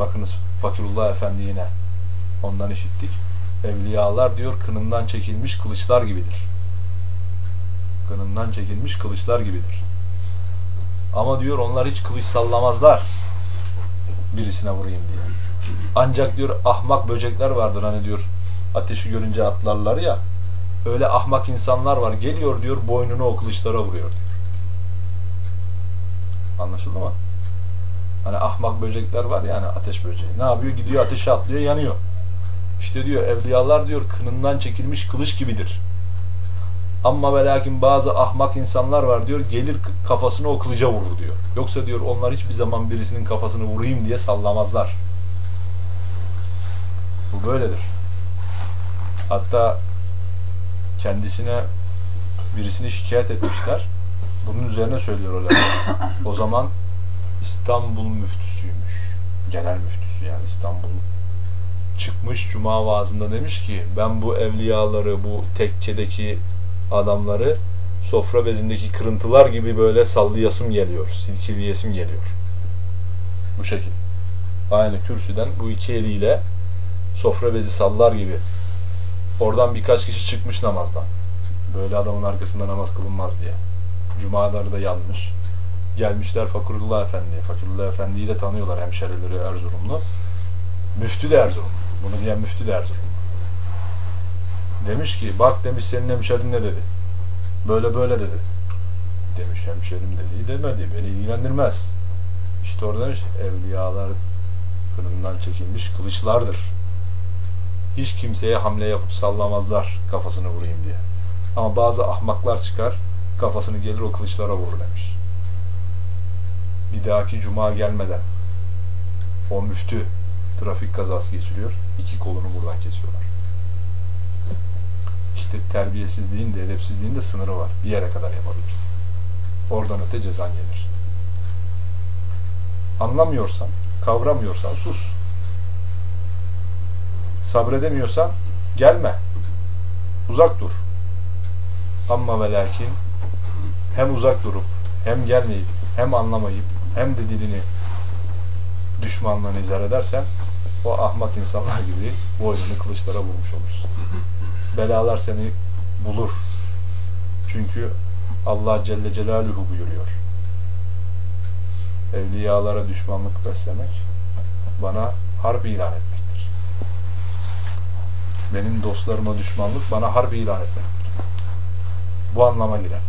Bakınız Fakirullah Efendi yine ondan işittik. Evliyalar diyor kınından çekilmiş kılıçlar gibidir. Kınından çekilmiş kılıçlar gibidir. Ama diyor onlar hiç kılıç sallamazlar. Birisine vurayım diye. Ancak diyor ahmak böcekler vardır hani diyor ateşi görünce atlarlar ya. Öyle ahmak insanlar var. Geliyor diyor boynunu o kılıçlara vuruyor diyor. Anlaşıldı mı? Hani ahmak böcekler var yani ateş böceği. Ne yapıyor? Gidiyor ateşe atlıyor yanıyor. İşte diyor evliyalar diyor kınından çekilmiş kılıç gibidir. Ama ve lakin bazı ahmak insanlar var diyor gelir kafasını o kılıca vurur diyor. Yoksa diyor onlar hiçbir zaman birisinin kafasını vurayım diye sallamazlar. Bu böyledir. Hatta kendisine birisini şikayet etmişler. Bunun üzerine söylüyor öyle. O zaman İstanbul müftüsüymüş. Genel müftüsü yani İstanbul çıkmış cuma vaazında demiş ki ben bu evliyaları bu tekkedeki adamları sofra bezindeki kırıntılar gibi böyle sallayasım geliyor. Silkeleyesim geliyor. Bu şekil. Aynı kürsüden bu iki eliyle sofra bezi sallar gibi. Oradan birkaç kişi çıkmış namazdan. Böyle adamın arkasında namaz kılınmaz diye. Cumaları da yanmış. Gelmişler Fakirullah Efendi'ye. Fakirullah Efendi'yi de tanıyorlar hemşerileri Erzurumlu. Müftü de Erzurum. Bunu diyen müftü de Erzurum. Demiş ki bak demiş senin hemşerin ne dedi. Böyle böyle dedi. Demiş hemşerim dedi. Demedi. Beni ilgilendirmez. İşte orada demiş evliyalar kınından çekilmiş kılıçlardır. Hiç kimseye hamle yapıp sallamazlar kafasını vurayım diye. Ama bazı ahmaklar çıkar kafasını gelir o kılıçlara vurur demiş. Bir dahaki cuma gelmeden o müftü trafik kazası geçiriyor. iki kolunu buradan kesiyorlar. İşte terbiyesizliğin de edepsizliğin de sınırı var. Bir yere kadar yapabilirsin. Oradan öte cezan gelir. Anlamıyorsan, kavramıyorsan sus. Sabredemiyorsan gelme. Uzak dur. Ama ve lakin hem uzak durup hem gelmeyip hem anlamayıp hem de dilini düşmanlığını izah edersen o ahmak insanlar gibi boynunu kılıçlara vurmuş olursun. Belalar seni bulur. Çünkü Allah Celle Celaluhu buyuruyor. Evliyalara düşmanlık beslemek bana harp ilan etmektir. Benim dostlarıma düşmanlık bana harp ilan etmektir. Bu anlama girer.